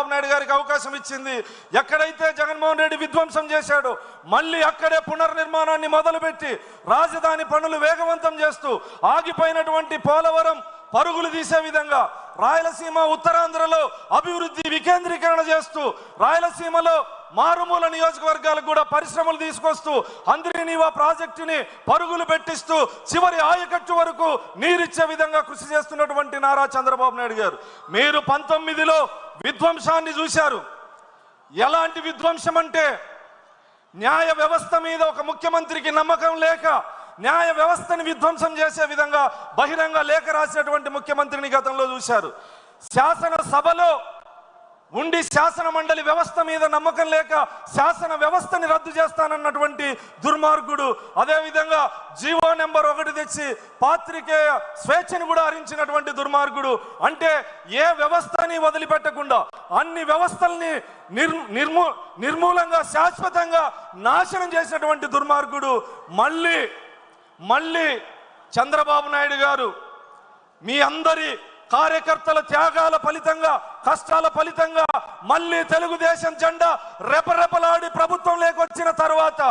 చంద్రబాబు నాయుడు గారికి అవకాశం ఇచ్చింది. ఎక్కడైతే జగన్మోహన్ రెడ్డి విధ్వంసం చేశాడో మళ్ళీ అక్కడే పునర్నిర్మాణాన్ని మొదలుపెట్టి రాజధాని పనులు వేగవంతం చేస్తూ ఆగిపోయినటువంటి పోలవరం పరుగులు తీసే విధంగా రాయలసీమ ఉత్తరాంధ్రలో అభివృద్ధి వికేంద్రీకరణ చేస్తూ రాయలసీమలో మారుమూల నియోజకవర్గాలకు కూడా పరిశ్రమలు తీసుకొస్తూ అందరినీవా ప్రాజెక్టుని పరుగులు పెట్టిస్తూ చివరి ఆయకట్టు వరకు నీరిచ్చే విధంగా కృషి చేస్తున్నటువంటి నారా చంద్రబాబు నాయుడు గారు. మీరు పంతొమ్మిదిలో విధ్వంసాన్ని చూశారు. ఎలాంటి విధ్వంసం అంటే న్యాయ వ్యవస్థ మీద ఒక ముఖ్యమంత్రికి నమ్మకం లేక న్యాయ వ్యవస్థని విధ్వంసం చేసే విధంగా బహిరంగ లేఖ రాసినటువంటి ముఖ్యమంత్రిని గతంలో చూశారు. శాసన సభలో ఉండి శాసన మండలి వ్యవస్థ మీద నమ్మకం లేక శాసన వ్యవస్థని రద్దు చేస్తానన్నటువంటి దుర్మార్గుడు అదేవిధంగా జీవో నెంబర్ ఒకటి తెచ్చి పాత్రికేయ స్వేచ్ఛను కూడా హరించినటువంటి దుర్మార్గుడు. అంటే ఏ వ్యవస్థని వదిలిపెట్టకుండా అన్ని వ్యవస్థల్ని నిర్ నిర్మూ నిర్మూలంగా శాశ్వతంగా నాశనం చేసినటువంటి దుర్మార్గుడు మళ్ళీ మళ్ళీ చంద్రబాబు నాయుడు గారు మీ అందరి కార్యకర్తల త్యాగాల ఫలితంగా కష్టాల ఫలితంగా మళ్ళీ తెలుగుదేశం జెండా రెపరెపలాడి ప్రభుత్వం లేకొచ్చిన తర్వాత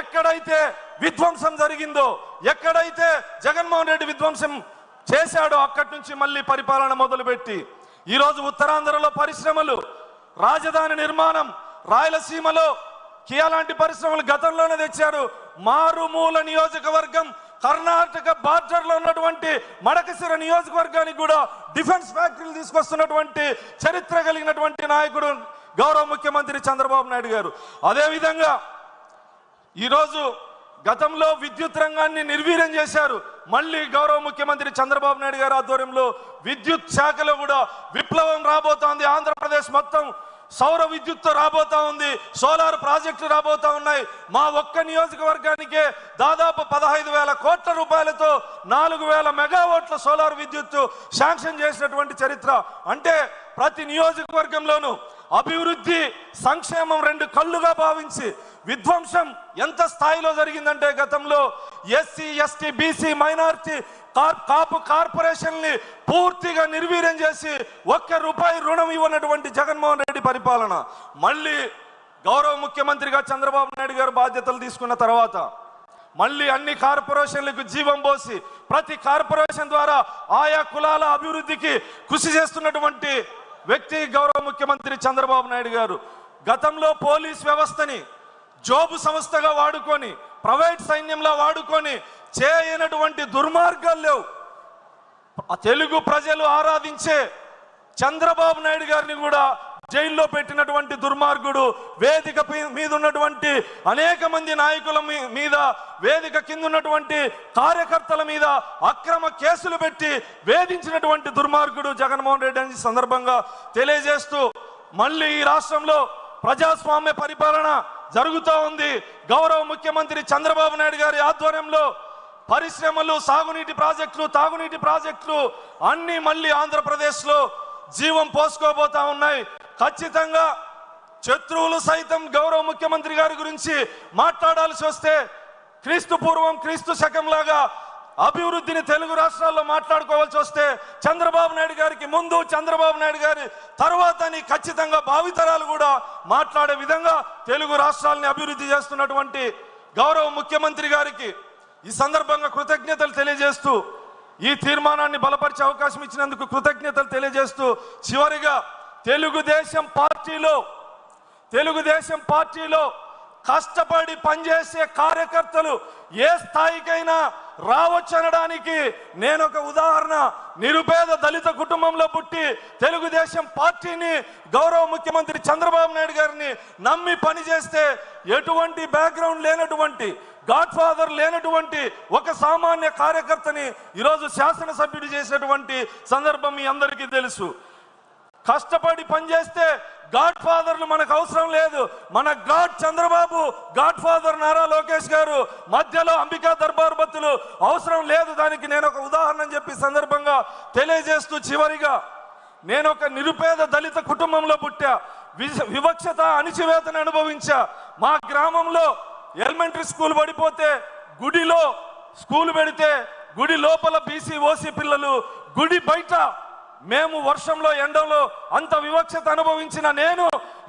ఎక్కడైతే విధ్వంసం జరిగిందో ఎక్కడైతే జగన్మోహన్ రెడ్డి విధ్వంసం చేశాడో అక్కడి నుంచి మళ్ళీ పరిపాలన మొదలుపెట్టి ఈరోజు ఉత్తరాంధ్రలో పరిశ్రమలు రాజధాని నిర్మాణం రాయలసీమలో కియా లాంటి పరిశ్రమలు గతంలోనే తెచ్చారు. మారుమూల నియోజకవర్గం కర్ణాటక బార్డర్లో ఉన్నటువంటి మడకసిర నియోజకవర్గానికి కూడా డిఫెన్స్ ఫ్యాక్టరీలు తీసుకొస్తున్నటువంటి చరిత్ర కలిగినటువంటి నాయకుడు గౌరవ ముఖ్యమంత్రి చంద్రబాబు నాయుడు గారు. అదేవిధంగా ఈరోజు గతంలో విద్యుత్ రంగాన్ని నిర్వీర్యం చేశారు. మళ్ళీ గౌరవ ముఖ్యమంత్రి చంద్రబాబు నాయుడు గారి ఆధ్వర్యంలో విద్యుత్ శాఖలో కూడా విప్లవం రాబోతోంది. ఆంధ్రప్రదేశ్ మొత్తం సౌర విద్యుత్ రాబోతా ఉంది సోలార్ ప్రాజెక్టులు రాబోతా ఉన్నాయి. మా ఒక్క నియోజకవర్గానికే దాదాపు పదహైదు వేల కోట్ల రూపాయలతో నాలుగు వేల మెగావాట్ల సోలార్ విద్యుత్ శాంక్షన్ చేసినటువంటి చరిత్ర. అంటే ప్రతి నియోజకవర్గంలోనూ అభివృద్ధి సంక్షేమం రెండు కళ్ళుగా భావించి విధ్వంసం ఎంత స్థాయిలో జరిగిందంటే గతంలో SC ST BC minority Kapu కార్పొరేషన్ని పూర్తిగా నిర్వీర్యం చేసి ఒక్క రూపాయి రుణం ఇవ్వనటువంటి జగన్మోహన్ రెడ్డి పరిపాలన. మళ్ళీ గౌరవ ముఖ్యమంత్రిగా చంద్రబాబు నాయుడు గారు బాధ్యతలు తీసుకున్న తర్వాత మళ్ళీ అన్ని కార్పొరేషన్లకు జీవం పోసి ప్రతి కార్పొరేషన్ ద్వారా ఆయా కులాల అభివృద్ధికి కృషి చేస్తున్నటువంటి వ్యక్తి గౌరవ ముఖ్యమంత్రి చంద్రబాబు నాయుడు గారు గతంలో పోలీస్ వ్యవస్థని జోబు సంస్థగా వాడుకొని ప్రైవేట్ సైన్యంలో వాడుకొని చేయనటువంటి దుర్మార్గాలు లేవు. తెలుగు ప్రజలు ఆరాధించే చంద్రబాబు నాయుడు గారిని కూడా జైల్లో పెట్టినటువంటి దుర్మార్గుడు వేదిక మీద ఉన్నటువంటి అనేక మంది నాయకుల మీ- మీద వేదిక కింద ఉన్నటువంటి కార్యకర్తల మీద అక్రమ కేసులు పెట్టి వేధించినటువంటి దుర్మార్గుడు జగన్మోహన్ రెడ్డి అని సందర్భంగా తెలియజేస్తూ మళ్ళీ ఈ రాష్ట్రంలో ప్రజాస్వామ్య పరిపాలన జరుగుతూ ఉంది. గౌరవ ముఖ్యమంత్రి చంద్రబాబు నాయుడు గారి ఆధ్వర్యంలో పరిశ్రమలు సాగునీటి ప్రాజెక్టులు తాగునీటి ప్రాజెక్టులు అన్ని మళ్ళీ ఆంధ్రప్రదేశ్లో జీవం పోసుకోబోతా ఉన్నాయి. ఖచ్చితంగా శత్రువులు సైతం గౌరవ ముఖ్యమంత్రి గారి గురించి మాట్లాడాల్సి వస్తే క్రీస్తు పూర్వం క్రీస్తు శకంలాగా అభివృద్ధిని తెలుగు రాష్ట్రాల్లో మాట్లాడుకోవాల్సి వస్తే చంద్రబాబు నాయుడు గారికి ముందు చంద్రబాబు నాయుడు గారి తర్వాత అని ఖచ్చితంగా భావితరాలు కూడా మాట్లాడే విధంగా తెలుగు రాష్ట్రాలని అభివృద్ధి చేస్తున్నటువంటి గౌరవ ముఖ్యమంత్రి గారికి ఈ సందర్భంగా కృతజ్ఞతలు తెలియజేస్తూ ఈ తీర్మానాన్ని బలపరిచే అవకాశం ఇచ్చినందుకు కృతజ్ఞతలు తెలియజేస్తూ చివరిగా తెలుగుదేశం పార్టీలో తెలుగుదేశం పార్టీలో కష్టపడి పనిచేసే కార్యకర్తలు ఏ స్థాయికైనా రావచ్చు అనడానికి నేను ఒక ఉదాహరణ. నిరుపేద దళిత కుటుంబంలో పుట్టి తెలుగుదేశం పార్టీని గౌరవ ముఖ్యమంత్రి చంద్రబాబు నాయుడు గారిని నమ్మి పనిచేస్తే ఎటువంటి బ్యాక్గ్రౌండ్ లేనటువంటి గాడ్ ఫాదర్ లేనటువంటి ఒక సామాన్య కార్యకర్తని ఈరోజు శాసనసభ్యుడు చేసినటువంటి సందర్భం మీ అందరికీ తెలుసు. కష్టపడి పనిచేస్తే గాడ్ ఫాదర్లు మనకు అవసరం లేదు. మన god Chandrababu god father Nara Lokesh garu మధ్యలో అంబికా దర్బార్ బత్తులు అవసరం లేదు. దానికి నేను ఒక ఉదాహరణ చెప్పి సందర్భంగా తెలియజేస్తూ చివరిగా నేను ఒక నిరుపేద దళిత కుటుంబంలో పుట్టా. వివక్షత అణిచివేతను అనుభవించా. మా గ్రామంలో ఎలిమెంటరీ స్కూల్ పడిపోతే గుడిలో స్కూల్ పెడితే గుడి లోపల బీసీ ఓసీ పిల్లలు గుడి బయట మేము వర్షంలో ఎండలో అంత వివక్షత అనుభవించిన నేను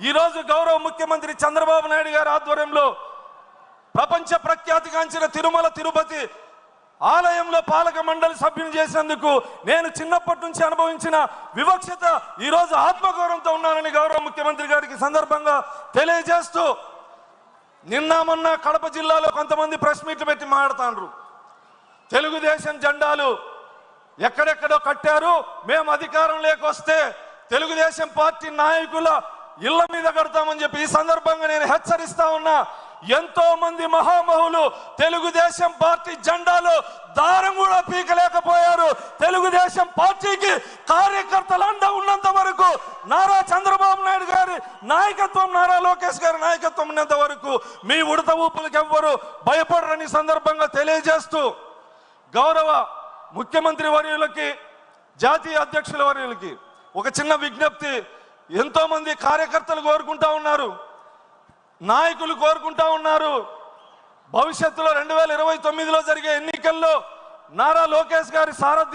ఈరోజు గౌరవ ముఖ్యమంత్రి చంద్రబాబు నాయుడు గారి ఆధ్వర్యంలో ప్రపంచ ప్రఖ్యాతిగాంచిన తిరుమల తిరుపతి ఆలయంలో పాలక మండలి సభ్యుని చేసినందుకు నేను చిన్నప్పటి నుంచి అనుభవించిన వివక్షత ఈరోజు ఆత్మగౌరవంతో ఉన్నానని గౌరవ ముఖ్యమంత్రి గారికి సందర్భంగా తెలియజేస్తూ నిన్న మొన్న కడప జిల్లాలో కొంతమంది ప్రెస్ మీట్లు పెట్టి మాట్లాడుతాండ్రు. తెలుగుదేశం జెండాలు ఎక్కడెక్కడో కట్టారు. మేము అధికారం లేకొస్తే తెలుగుదేశం పార్టీ నాయకుల ఇళ్ళ మీద కడతామని చెప్పి ఈ సందర్భంగా నేను హెచ్చరిస్తా ఉన్నా. ఎంతో మంది మహామహులు తెలుగుదేశం పార్టీ జెండాలు దారం కూడా పీకలేకపోయారు. తెలుగుదేశం పార్టీకి కార్యకర్తలు అండ ఉన్నంత వరకు నారా చంద్రబాబు నాయుడు గారి నాయకత్వం నారా లోకేష్ గారి నాయకత్వం ఉన్నంత వరకు మీ ఉడత ఊపులకు ఎవ్వరు భయపడరని సందర్భంగా తెలియజేస్తూ గౌరవ ముఖ్యమంత్రి వర్యులకి జాతీయ అధ్యక్షుల వర్యులకి ఒక చిన్న విజ్ఞప్తి. ఎంతో మంది కార్యకర్తలు కోరుకుంటా ఉన్నారు. నాయకులు కోరుకుంటా ఉన్నారు. భవిష్యత్తులో రెండు వేల ఇరవై తొమ్మిదిలో జరిగే ఎన్నికల్లో నారా లోకేష్ గారి సారథ్యం